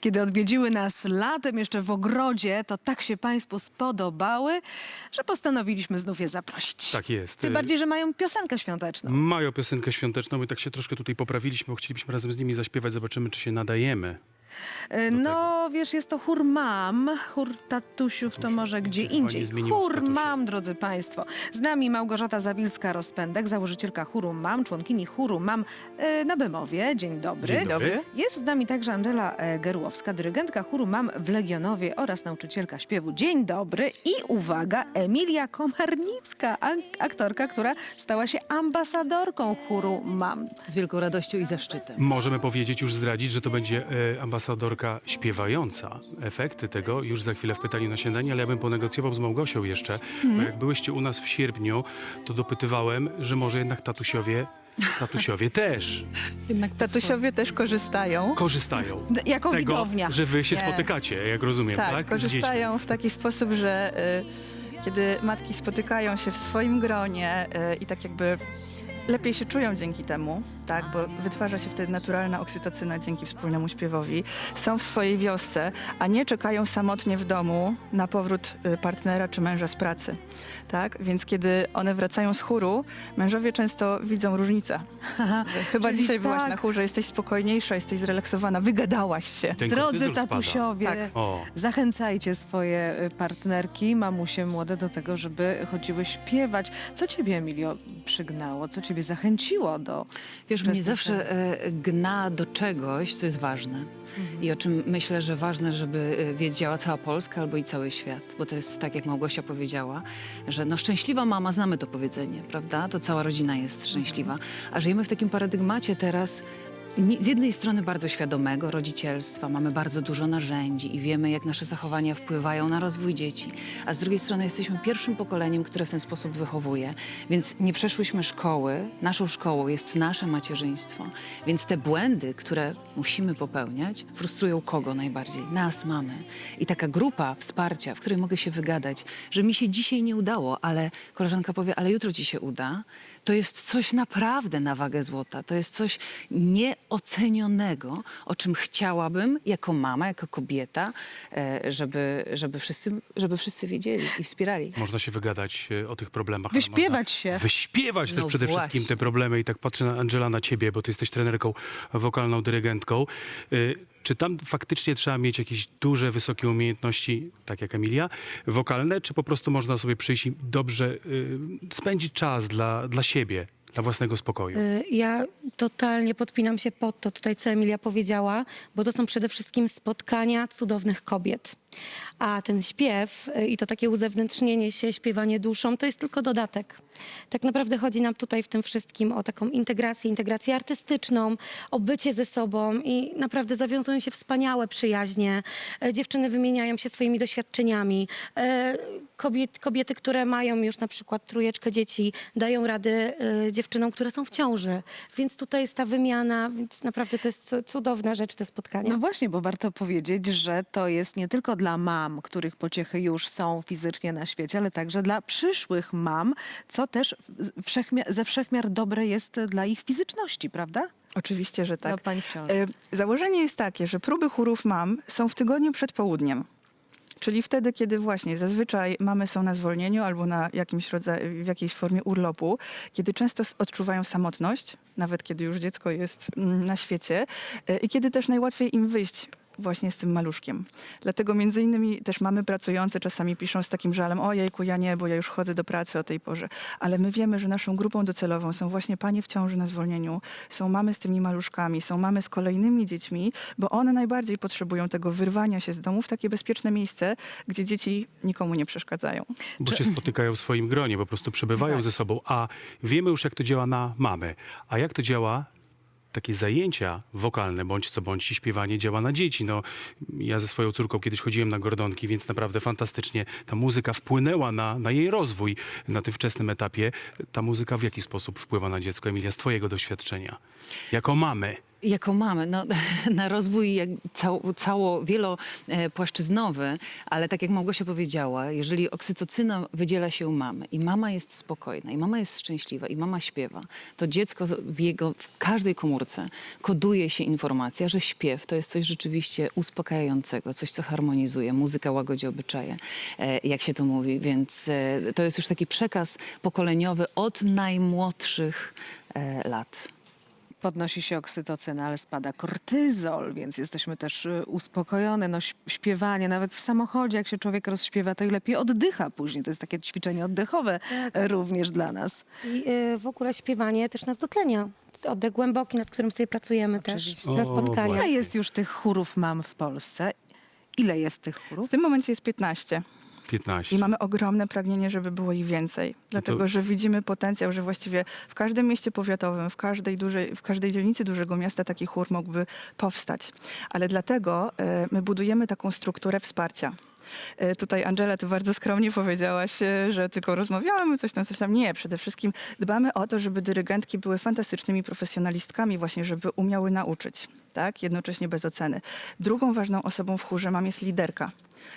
kiedy odwiedziły nas latem jeszcze w ogrodzie, to tak się Państwu spodobały, że postanowiliśmy znów je zaprosić. Tak jest. Tym bardziej, że mają piosenkę świąteczną. Mają piosenkę świąteczną, my tak się troszkę tutaj poprawiliśmy, bo chcielibyśmy razem z nimi zaśpiewać, zobaczymy, czy się nadajemy. E, No, wiesz, jest to chór mam, chór tatusiów to może gdzie indziej. zmieniło Chór mam, drodzy Państwo. Z nami Małgorzata Zawilska-Rozpędek, założycielka chóru mam, członkini chóru mam e, na Bemowie. Dzień dobry. Dzień dobry. Jest z nami także Angela e, Gerłowska, dyrygentka chóru mam w Legionowie oraz nauczycielka śpiewu. Dzień dobry. I uwaga, Emilia Komarnicka, ak- aktorka, która stała się ambasadorką chóru mam. Z wielką radością i zaszczytem. Możemy powiedzieć, już zdradzić, że to będzie e, ambasadorka śpiewająca. Efekty tego już za chwilę w pytaniu na śniadanie, ale ja bym ponegocjował z Małgosią jeszcze, bo jak byłyście u nas w sierpniu, to dopytywałem, że może jednak tatusiowie, tatusiowie też Jednak tatusiowie też korzystają. korzystają jako tego, widownia. że wy się Nie. spotykacie, jak rozumiem, tak? Tak, korzystają w taki sposób, że y, kiedy matki spotykają się w swoim gronie y, i tak jakby lepiej się czują dzięki temu, tak, bo wytwarza się wtedy naturalna oksytocyna dzięki wspólnemu śpiewowi, są w swojej wiosce, a nie czekają samotnie w domu na powrót y, partnera czy męża z pracy. Tak? Więc kiedy one wracają z chóru, mężowie często widzą różnicę. Chyba Czyli dzisiaj byłaś tak. na chórze, jesteś spokojniejsza, jesteś zrelaksowana, wygadałaś się. Ten Drodzy kortyzol spada. tatusiowie, Tak. O, zachęcajcie swoje y, partnerki, mamusie młode do tego, żeby chodziły śpiewać. Co ciebie, Emilio, przygnało? Co ciebie zachęciło do Wiesz, mnie uczestniczenia? zawsze e, gna do czegoś, co jest ważne. I o czym myślę, że ważne, żeby e, wiedziała cała Polska albo i cały świat. Bo to jest tak, jak Małgosia powiedziała, że no szczęśliwa mama, znamy to powiedzenie, prawda? To cała rodzina jest szczęśliwa. A żyjemy w takim paradygmacie teraz z jednej strony bardzo świadomego rodzicielstwa, mamy bardzo dużo narzędzi i wiemy, jak nasze zachowania wpływają na rozwój dzieci, a z drugiej strony jesteśmy pierwszym pokoleniem, które w ten sposób wychowuje, więc nie przeszłyśmy szkoły, naszą szkołą jest nasze macierzyństwo, więc te błędy, które musimy popełniać, frustrują kogo najbardziej? Nas, mamy. I taka grupa wsparcia, w której mogę się wygadać, że mi się dzisiaj nie udało, ale koleżanka powie, ale jutro ci się uda, to jest coś naprawdę na wagę złota. To jest coś nieocenionego, o czym chciałabym jako mama, jako kobieta, e, żeby, żeby, wszyscy, żeby wszyscy wiedzieli i wspierali. można się wygadać e, o tych problemach. Wyśpiewać się. Wyśpiewać też No przede właśnie. wszystkim te problemy i tak patrzę na Angela na ciebie, bo ty jesteś trenerką wokalną, dyrygentką. Czy tam faktycznie trzeba mieć jakieś duże, wysokie umiejętności, tak jak Emilia, wokalne, czy po prostu można sobie przyjść i dobrze y, spędzić czas dla, dla siebie, dla własnego spokoju? Y, Ja totalnie podpinam się pod to tutaj, co Emilia powiedziała, bo to są przede wszystkim spotkania cudownych kobiet. A ten śpiew y, i to takie uzewnętrznienie się, śpiewanie duszą, to jest tylko dodatek. Tak naprawdę chodzi nam tutaj w tym wszystkim o taką integrację, integrację artystyczną, o bycie ze sobą i naprawdę zawiązują się wspaniałe przyjaźnie. E, Dziewczyny wymieniają się swoimi doświadczeniami. Kobiet, kobiety, które mają już na przykład trójeczkę dzieci, dają radę e, dziewczynom, które są w ciąży. Więc tutaj jest ta wymiana, więc naprawdę to jest cu- cudowna rzecz, te spotkania. No właśnie, bo warto powiedzieć, że to jest nie tylko dla mam, których pociechy już są fizycznie na świecie, ale także dla przyszłych mam, co też z- wszechmia- ze wszechmiar dobre jest dla ich fizyczności, prawda? Oczywiście, że Dla tak. pań w ciąży. E, Założenie jest takie, że próby chórów mam są w tygodniu przed południem. Czyli wtedy, kiedy właśnie zazwyczaj mamy są na zwolnieniu albo na jakimś rodzaju, w jakiejś formie urlopu, kiedy często odczuwają samotność, nawet kiedy już dziecko jest mm, na świecie e, i kiedy też najłatwiej im wyjść właśnie z tym maluszkiem. Dlatego między innymi też mamy pracujące czasami piszą z takim żalem, o jejku, ja nie, bo ja już chodzę do pracy o tej porze. Ale my wiemy, że naszą grupą docelową są właśnie panie w ciąży na zwolnieniu, są mamy z tymi maluszkami, są mamy z kolejnymi dziećmi, bo one najbardziej potrzebują tego wyrwania się z domu w takie bezpieczne miejsce, gdzie dzieci nikomu nie przeszkadzają. Bo się spotykają w swoim gronie, po prostu przebywają Tak. ze sobą, a wiemy już, jak to działa na mamy. A jak to działa takie zajęcia wokalne, bądź co bądź śpiewanie działa na dzieci. No, ja ze swoją córką kiedyś chodziłem na Gordonki, więc naprawdę fantastycznie ta muzyka wpłynęła na, na jej rozwój na tym wczesnym etapie. Ta muzyka w jaki sposób wpływa na dziecko? Emilia, z twojego doświadczenia, jako mamy. Jako mamy, no, na rozwój jak cał, cało wielopłaszczyznowy, ale tak jak Małgosia powiedziała, jeżeli oksytocyna wydziela się u mamy i mama jest spokojna, i mama jest szczęśliwa, i mama śpiewa, to dziecko w jego, w każdej komórce koduje się informacja, że śpiew to jest coś rzeczywiście uspokajającego, coś, co harmonizuje, muzyka łagodzi obyczaje, e, jak się to mówi, więc e, to jest już taki przekaz pokoleniowy od najmłodszych e, lat. Podnosi się oksytocyna, ale spada kortyzol, więc jesteśmy też y, uspokojone. No, śp- śpiewanie, nawet w samochodzie, jak się człowiek rozśpiewa, to i lepiej oddycha później. To jest takie ćwiczenie oddechowe e, również dla nas. I y, w ogóle śpiewanie też nas dotlenia. Oddech głęboki, nad którym sobie pracujemy Oczywiście. też na spotkaniach. Ile jest już tych chórów mam w Polsce? Ile jest tych chórów? W tym momencie jest 15. 15. I mamy ogromne pragnienie, żeby było ich więcej. Dlatego, że widzimy potencjał, że właściwie w każdym mieście powiatowym, w każdej, dużej, w każdej dzielnicy dużego miasta taki chór mógłby powstać. Ale dlatego e, my budujemy taką strukturę wsparcia. E, Tutaj Angela, ty bardzo skromnie powiedziałaś, e, że tylko rozmawiamy, coś tam, coś tam. Nie, przede wszystkim dbamy o to, żeby dyrygentki były fantastycznymi profesjonalistkami właśnie, żeby umiały nauczyć, tak? Jednocześnie bez oceny. Drugą ważną osobą w chórze mam jest liderka.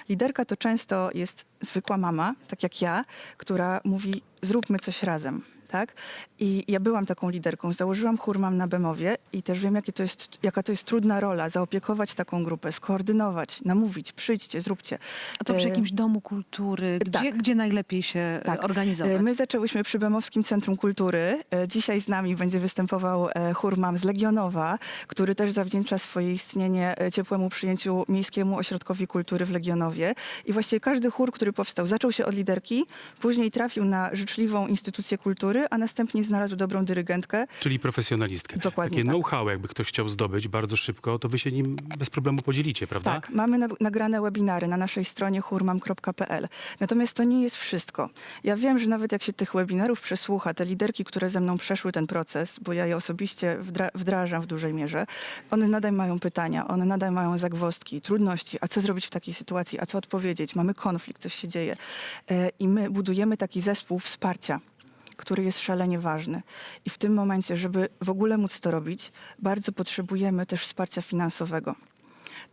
Liderka to często jest zwykła mama, tak jak ja, która mówi zróbmy coś razem. Tak? I ja byłam taką liderką. Założyłam chór Mam na Bemowie i też wiem, jakie to jest, jaka to jest trudna rola. Zaopiekować taką grupę, skoordynować, namówić, przyjdźcie, zróbcie. A to przy E, jakimś domu kultury, gdzie, tak. gdzie najlepiej się Tak. organizować? E, My zaczęłyśmy przy Bemowskim Centrum Kultury. E, Dzisiaj z nami będzie występował chór Mam z Legionowa, który też zawdzięcza swoje istnienie ciepłemu przyjęciu Miejskiemu Ośrodkowi Kultury w Legionowie. I właściwie każdy chór, który powstał, zaczął się od liderki, później trafił na życzliwą instytucję kultury, a następnie znalazł dobrą dyrygentkę. Czyli profesjonalistkę. Dokładnie Takie tak. know-how, jakby ktoś chciał zdobyć bardzo szybko, to wy się nim bez problemu podzielicie, prawda? Tak, mamy na- nagrane webinary na naszej stronie hurmam.pl. Natomiast to nie jest wszystko. Ja wiem, że nawet jak się tych webinarów przesłucha, te liderki, które ze mną przeszły ten proces, bo ja je osobiście wdra- wdrażam w dużej mierze, one nadal mają pytania, one nadal mają zagwozdki, trudności. A co zrobić w takiej sytuacji? A co odpowiedzieć? Mamy konflikt, coś się dzieje. E, I my budujemy taki zespół wsparcia który jest szalenie ważny. I w tym momencie, żeby w ogóle móc to robić, bardzo potrzebujemy też wsparcia finansowego.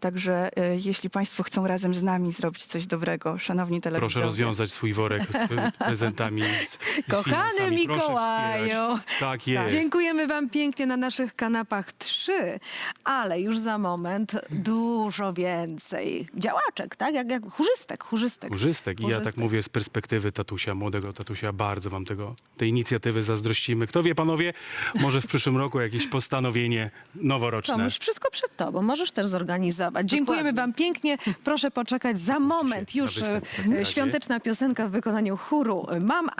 Także e, jeśli Państwo chcą razem z nami zrobić coś dobrego, szanowni telewidzowie. Proszę rozwiązać swój worek z prezentami. Z, z Kochany Mikołaju. Tak jest. Dziękujemy Wam pięknie na naszych kanapach trzy, ale już za moment dużo więcej działaczek, tak? Jak, jak chórzystek, chórzystek. Chórzystek. I ja tak mówię z perspektywy tatusia, młodego tatusia, bardzo wam tego, tej inicjatywy zazdrościmy. Kto wie, panowie, może w przyszłym roku jakieś postanowienie noworoczne. Tomuś, wszystko przed tobą. Możesz też zorganizować. Dziękujemy wam pięknie. Proszę poczekać za moment. Już e, świąteczna piosenka w wykonaniu chóru. Mam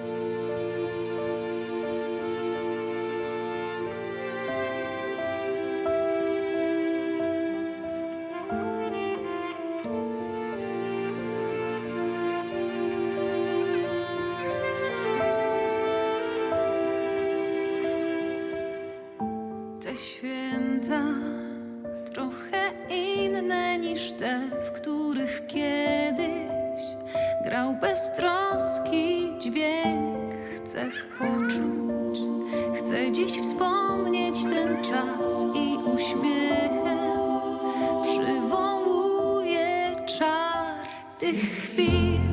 dziś wspomnieć ten czas i uśmiechem przywołuję czar tych chwil.